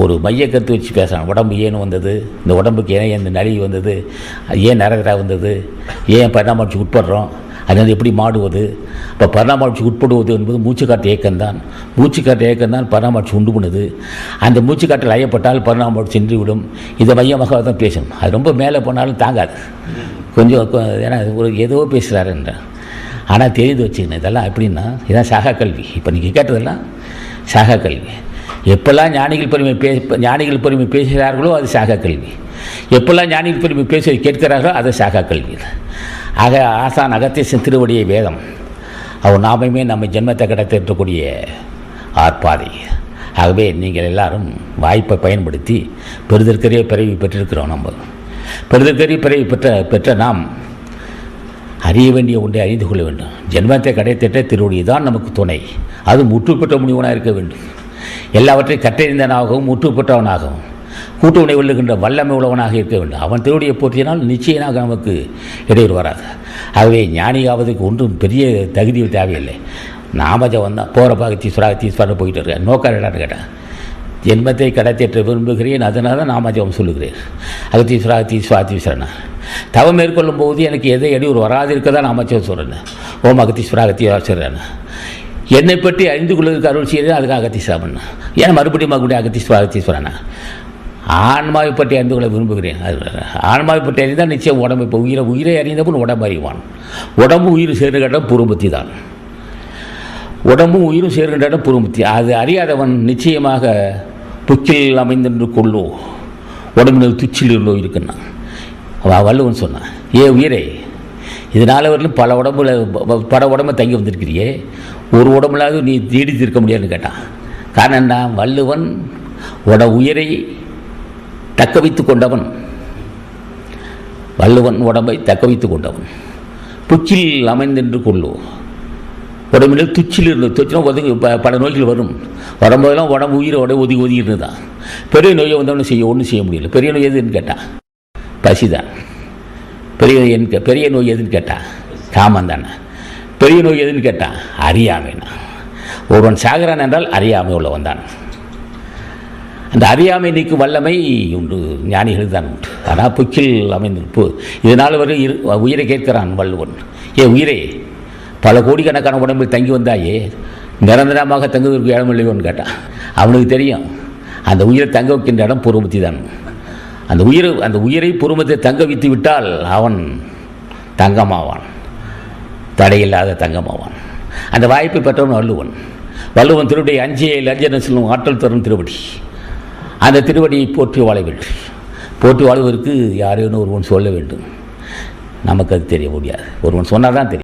ஒரு மைய கற்று வச்சு பேசுகிறான் உடம்பு ஏன் வந்தது இந்த உடம்புக்கு ஏன் இந்த நலிவு வந்தது ஏன் நரகரா வந்தது ஏன் பரிணாமத்துக்கு உட்படுறோம் அது வந்து எப்படி மாடுவது இப்போ பரிணாமத்துக்கு உட்படுவது என்பது மூச்சுக்காட்டு இயக்கம்தான். மூச்சுக்காட்டு இயக்கம்தான் பரிணாமத்தை உண்டு பண்ணுது. அந்த மூச்சுக்காட்டில் ஐயப்பட்டால் பரிணாமம் சென்று விடும் இதை மையமாக தான் பேசணும் அது ரொம்ப மேலே போனாலும் தாங்காது. கொஞ்சம் ஏன்னா ஒரு ஏதோ பேசுகிறாருன்ற ஆனால் தெரிந்து வச்சுக்கணும் இதெல்லாம் எப்படின்னா இதான் சாகா கல்வி. இப்போ நீங்கள் கேட்டதெல்லாம் சாகா கல்வி. எப்பெல்லாம் ஞானிகள் பெருமை பே ஞானிகள் பெருமை பேசுகிறார்களோ அது சாகா கல்வி. எப்பெல்லாம் ஞானிகள் பெருமை பேச கேட்கிறார்களோ அது சாகா கல்வி. ஆக ஆசான் அகத்தியசன் திருவடியை வேதம். அவர் நாமையுமே நம்ம ஜென்மத்தை கடத்திருக்கக்கூடிய ஆர்ப்பாதை ஆகவே நீங்கள் எல்லாரும் வாய்ப்பை பயன்படுத்தி பெருதற்கரிய பிறவி பெற்றிருக்கிறோம் நம்ம. பெருதற்கரிய பிறவி பெற்ற பெற்ற நாம் அறிய வேண்டிய ஒன்றை அறிந்து கொள்ள வேண்டும். ஜென்மத்தை கடைத்திட்ட திருவடி தான் நமக்கு துணை. அது முற்றுப்பெற்ற முடிவனாக இருக்க வேண்டும். எல்லாவற்றையும் கற்றறிந்தவனாகவும் முற்றுப்பெற்றவனாகவும் கூட்டு உணை வெல்லுகின்ற வல்லமை உள்ளவனாக இருக்க வேண்டும். அவன் திருவடியை போற்றினால் நிச்சயமாக நமக்கு இடையூறு வராது. ஆகவே ஞானியாவதுக்கு ஒன்றும் பெரிய தகுதி தேவையில்லை. நாமஜம் வந்தான் போகிற பாக தீஸ்வரா தீஸ்வரா போயிட்டு இருக்கேன் நோக்கம் கேட்டேன். ஜென்மத்தை கடத்தேற்ற விரும்புகிறேன் அதனால தான் நாமஜபம் சொல்லுகிறேன். அகத்தீஸ்வரா அகத்தீஸ்வரா அகத்தீஸ்வரனா தவம் மேற்கொள்ளும் போது எனக்கு எதை இடையூறு வராது இருக்க தான் நாமஜபம் சொல்கிறேன் ஓம் அகத்தீஸ்வரா அகத்தீஸ்வரா சொல்கிறேன் என்னை பற்றி அறிந்து கொள்வதற்கு அருள் செய்யறது அதுக்கு அகத்தீஸ்வரன் ஏன்னா மறுபடியும் மறுபடியும் அகத்தீஸ்வரா அகத்தீஸ்வரனா ஆன்மாவை பற்றி அறிந்து கொள்ள விரும்புகிறேன். அது ஆன்மாவை பற்றி அறிந்தால் நிச்சயம் உடம்பு இப்போ உயிரை உயிரை அறிந்தபோது உடம்பு அறிவான். உடம்பு உயிர் சேர்கின்ற புறம்புத்தி தான். உடம்பும் உயிரும் சேர்கின்ற புறம்புத்தி அது அறியாதவன் நிச்சயமாக புக்கில் அமைந்தென்று கொள்ளோ உடம்பில் துச்சில் இருந்தோ இருக்குன்னா. வள்ளுவன் சொன்னான் ஏ உயிரே இதனால் வரலும் பல உடம்புல பல உடம்பு தங்கி வந்திருக்கிறியே. ஒரு உடம்புலாவது நீ நீடித்து இருக்க முடியாதுன்னு கேட்டான். காரணம் என்ன? வள்ளுவன் உட உயிரை தக்க வைத்து கொண்டவன். வள்ளுவன் உடம்பை தக்க வைத்து கொண்டவன். புச்சில் அமைந்தென்று கொள்ளோ. உடம்புல துச்சில் இருந்து துச்சினா ஒதுங்கி ப- பல நோய்கள் வரும். வரும்போதெல்லாம் உடம்பு உயிரோட ஒதுங்கி ஒதுங்கி தான் பெரிய நோயை வந்தவொன்னு செய்ய ஒன்றும் செய்ய முடியல. பெரிய நோய் எதுன்னு கேட்டான். பசிதான். பெரிய என் பெரிய நோய் எதுன்னு கேட்டான் காமம் தானே. பெரிய நோய் எதுன்னு கேட்டான் அறியாமைனா. ஒருவன் சாகிறான் என்றால் அறியாமை உள்ள வந்தான் அந்த அறியாமை நீக்கும் வல்லமை உண்டு. ஞானிகளுக்கு தான் உண்டு. ஆனால் புக்கில் அமைந்திருப்பு. இதனால் வரை இரு உயிரை கேட்கிறான் வள்ளுவன். ஏ உயிரே பல கோடிக்கணக்கான உடம்பில் தங்கி வந்தாயே நிரந்தரமாக தங்குவதற்கு இடமில்லையோன்னு கேட்டான் அவனுக்கு தெரியும் அந்த உயிரை தங்க வைக்கின்ற இடம் பூர்வபுத்தி தான். அந்த உயிர் அந்த உயிரை பொறுமத்தை தங்க வைத்து விட்டால் அவன் தங்கமாவான். தடையில்லாத தங்கமாவான். அந்த வாய்ப்பை பெற்றவன் வள்ளுவன். வள்ளுவன் திருவடி அஞ்சியை லஞ்சன செல்லும் ஆற்றல் தரும் திருவடி. அந்த திருவடியை போற்றி வாழ வேண்டும். போற்றி வாழ்வதற்கு யாரேனும் ஒருவன் சொல்ல வேண்டும். நமக்கு அது தெரிய முடியாது. ஒருவன் சொன்னால் தான் தெரியும்.